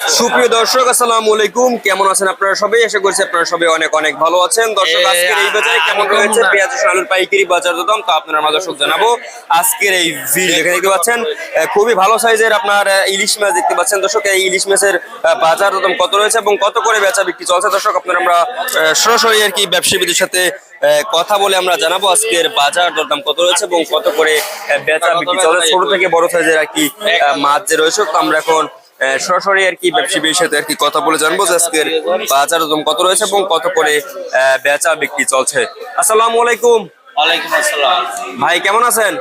সুপ্রিয় দর্শক আসসালামু আলাইকুম। কেমন আছেন আপনারা সবাই? আশা করছি আপনারা সবাই অনেক অনেক ভালো আছেন। দর্শক আজকের এই বাজারে কেমন রয়েছে? পেঁয়াজ আলুর পাইকারি বাজার দাম তো আপনারা আমার দর্শক জানাব। আজকের এই ভিড় যেখানে দেখতে পাচ্ছেন খুবই ভালো সাইজের আপনার ইলিশ মাছ দেখতে পাচ্ছেন। দর্শক এই ইলিশ মাছের বাজার দাম কত রয়েছে এবং কত করে বেচা বিক্রি চলছে? দর্শক আপনারা আমরা সরাসরি আর কি ব্যবসায়ীদের সাথে কথা বলে আমরা জানাব আজকের বাজার দরদাম কত রয়েছে এবং কত করে বেচা বিক্রি চলে ছোট থেকে বড় সাইজের আর কি মাছ যে রয়েছে তো আমরা এখন সরাসরি আর কি ব্যবসায়ীর সাথে আর কি কথা বলে জানব যে আজকের বাজার দাম কত রয়েছে এবং কত করে বেচা বিক্রি চলছে। আসসালামু আলাইকুম। ওয়ালাইকুম আসসালাম। ভাই কেমন আছেন?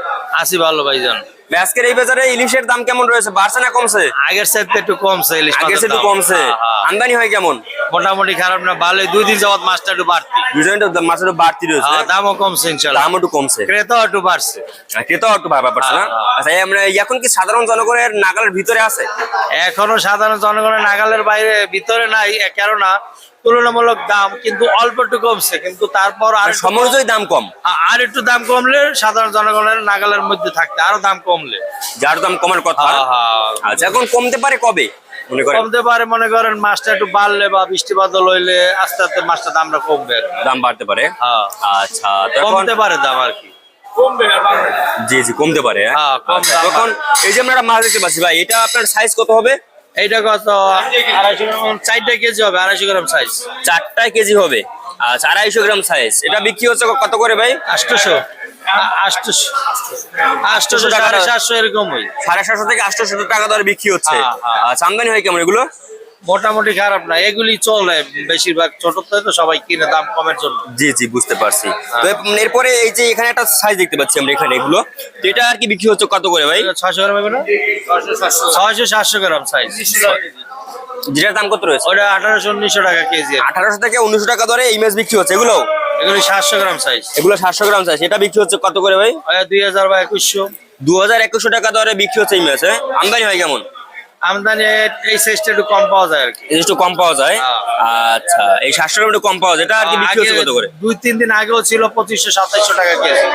আছি ভালো ভাইজান। ভাই, আজকের এই বাজারে ইলিশের দাম কেমন রয়েছে? বাড়ছে না কমছে? আগের চাইতে একটু কমছে ইলিশ আগে মাছের একটু কমছে। হ্যাঁ, হ্যাঁ। আমদানি হয় কেমন? মোটামুটি খারাপ না ভালো দুই দিন যাবত মাছটা একটু বাড়তি। দুজন মাছের একটু বাড়তি রয়েছে। হ্যাঁ, দামও কমছে ইনশাল্লাহ। দাম একটু কমছে। ক্রেতাও একটু বাড়ছে। আর ক্রেতাও একটু না? হ্যাঁ, হ্যাঁ। আচ্ছা আমরা এখন কি সাধারণ জনগণের নাগালের ভিতরে আছে? এখনও সাধারণ জনগণের নাগালের বাইরে ভিতরে নাই কেননা তুলনামূলক দাম কিন্তু অল্প একটু কমছে কিন্তু তারপর আর আর সময় দাম কম। আর একটু দাম কমলে সাধারণ জনগণের নাগালের মধ্যে থাকতে আরও দাম কমলে। যার দাম কমার কথা। হ্যাঁ, হ্যাঁ। আচ্ছা এখন কমতে পারে কবে? মনে করেন? কমতে পারে মনে করেন মাছটা একটু বাড়লে বা বৃষ্টি বাদল হইলে আস্তে আস্তে মাছটা দামটা কমবে দাম বাড়তে পারে? হ্যাঁ। আচ্ছা কমতে পারে দাম আর কি। জি জি কমতে পারে হ্যাঁ? হ্যাঁ, আচ্ছা, তখন এই যে আমরা মাছ দেখতে পাচ্ছি ভাই এটা আপনার সাইজ কত হবে? এইটা কত? আড়াইশো গ্রাম। চারটা কেজি হবে আড়াইশো গ্রাম সাইজ চারটায় কেজি হবে। আচ্ছা আড়াইশো গ্রাম সাইজ এটা বিক্রি হচ্ছে কত করে ভাই? আটশোশো টাকা সাড়ে সাতশো এরকম সাড়ে সাতশো থেকে আটশো টাকা দরে বিক্রি হচ্ছে। হ্যাঁ, হ্যাঁ। আচ্ছা আমদানি হয় কেমন এগুলো? মোটামুটি খারাপ না এগুলি চলে বেশিরভাগ ছোট তো সবাই কিনে দাম কমের জন্য। জি জি বুঝতে পারছি। তো এরপরে এই যে এখানে একটা সাইজ দেখতে পাচ্ছি আমরা এখানে এগুলো। তো এটা আর কি বিক্রি হচ্ছে কত করে ভাই? ছয়শো গ্রাম হবে না? ছয়শো সাতশো গ্রাম সাইজ যেটার দাম কত রয়েছে? ওটা আঠারোশো উনিশশো টাকা কেজি। আঠারোশো থেকে উনিশশো টাকা ধরে এই মাছ বিক্রি হচ্ছে এগুলো এগুলি সাতশো গ্রাম সাইজ এগুলো সাতশো গ্রাম সাইজ এটা বিক্রি হচ্ছে কত করে ভাই? দুই হাজার বা একুশশো। দু হাজার একুশশো টাকা দরে বিক্রি হচ্ছে এই মাছ হ্যাঁ? আমদানি হয় কেমন? আমদানি এই সাইজটা একটু কম পাওয়া যায় আর কি। একটু কম পাওয়া যায়? হ্যাঁ। আচ্ছা এই সাতশো গ্রাম একটু কম পাওয়া যায়। এটা আর কি বিক্রি হচ্ছে কত করে? দুই তিন দিন আগেও ছিল পঁচিশশো সাতাইশশো টাকা কেজি।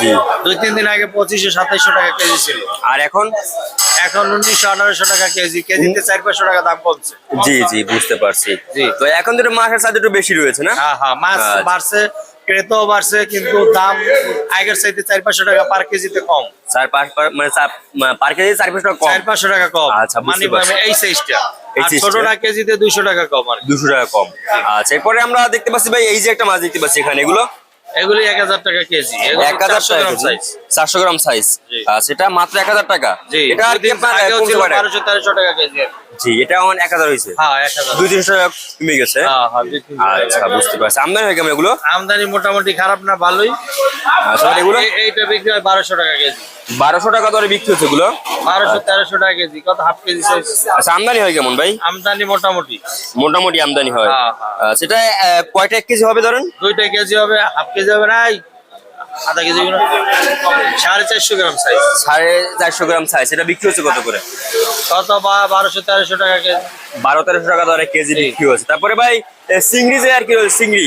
জি। দুই তিন দিন আগে পঁচিশশো সাতাইশশো টাকা কেজি ছিল। আর এখন? এখন উনিশশো আঠারোশো টাকা কেজি কেজিতে চার পাঁচশো টাকা দাম কমছে। জি জি বুঝতে পারছি। তো এখন তো মাছের চাঁদ একটু বেশি রয়েছে না? হ্যাঁ হ্যাঁ মাছ আচ্ছা। বাড়ছে ক্রেতাও বাড়ছে কিন্তু দাম আগের চাইতে চার পাঁচশো টাকা পার কেজিতে কম। চার পাঁচ মানে পার কেজি চার পাঁচ টাকা কম। চার পাঁচশো টাকা কম। আচ্ছা, মানে। এই সাইজটা ছোটটা কেজিতে দুইশো টাকা কম আর দুশো টাকা কম। আচ্ছা এরপরে আমরা দেখতে পাচ্ছি ভাই এই যে একটা মাছ দেখতে পাচ্ছি এখানে এগুলো? এগুলি এক হাজার টাকা কেজি। এক হাজার গ্রাম সাইজ চারশো গ্রাম সাইজ। সেটা মাত্র এক হাজার টাকা। জি এটা টাকা কেজি। জি এটা এক হাজার হয়েছে। হ্যাঁ দুই তিনশো টাকা কমে গেছে। হ্যাঁ হ্যাঁ। আচ্ছা বুঝতে পারছি। আমদানি হয় কেমন এগুলো? আমদানি মোটামুটি খারাপ না ভালোই। আচ্ছা এগুলো? এইটা বিক্রি হয় বারোশো টাকা কেজি। বারোশো টাকা দরে বিক্রি হচ্ছে এগুলো? বারোশো তেরোশো টাকা কেজি কত হাফ কেজি আচ্ছা আমদানি হয় কেমন ভাই? আমদানি মোটামুটি। মোটামুটি আমদানি হয়। সেটা কয়টা কেজি হবে ধরেন? দুইটা কেজি হবে হাফ কেজি হবে না আধা কেজি সাড়ে চারশো গ্রাম সাইজ সাড়ে চারশো গ্রাম সাইজ সেটা বিক্রি হচ্ছে কত করে? কত বা বারোশো তেরোশো টাকা কেজি। বারো তেরোশো টাকা দরে কেজি বিক্রি হচ্ছে। তারপরে ভাই চিংড়ি যে আর কি রয়েছে চিংড়ি?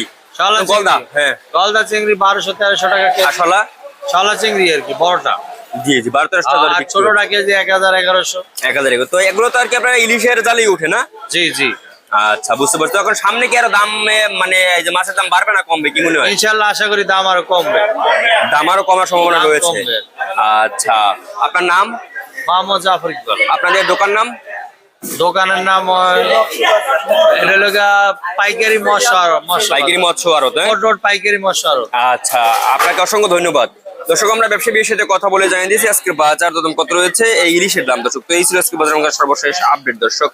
গলদা হ্যাঁ। গলদা চিংড়ি বারোশো তেরোশো টাকা কেজি। শলা? চিংড়ি আর কি বড়টা। জি জি বারো তেরোশো টাকা। ছোটটা কেজি এক হাজার এগারোশো। এক হাজার এগুলো। তো এগুলো তো আর কি আপনার ইলিশের জালেই উঠে না? জি জি। আচ্ছা বুঝতে পারছি। এখন সামনে কি আরও দাম মানে এই যে মাছের দাম বাড়বে না কমবে কি মনে হয়? ইনশাল্লাহ আশা করি দাম আরও কমবে। দাম আরও কমার সম্ভাবনা রয়েছে। আচ্ছা আপনার নাম? মোহাম্মদ জাফর ইকবাল। আপনাদের দোকান নাম? দোকানের নাম এটা হলো গিয়া পাইকারি মশা পাইকারি মৎস্য হ্যাঁ? রোড পাইকারি মশা আচ্ছা আপনাকে অসংখ্য ধন্যবাদ। দর্শক আমরা ব্যবসায়ীর সাথে কথা বলে জানিয়ে দিয়েছি আজকে বাজার দাম কত রয়েছে এই ইলিশের দাম। দর্শক তো এই ছিল আজকে বাজার সর্বশেষ আপডেট। দর্শক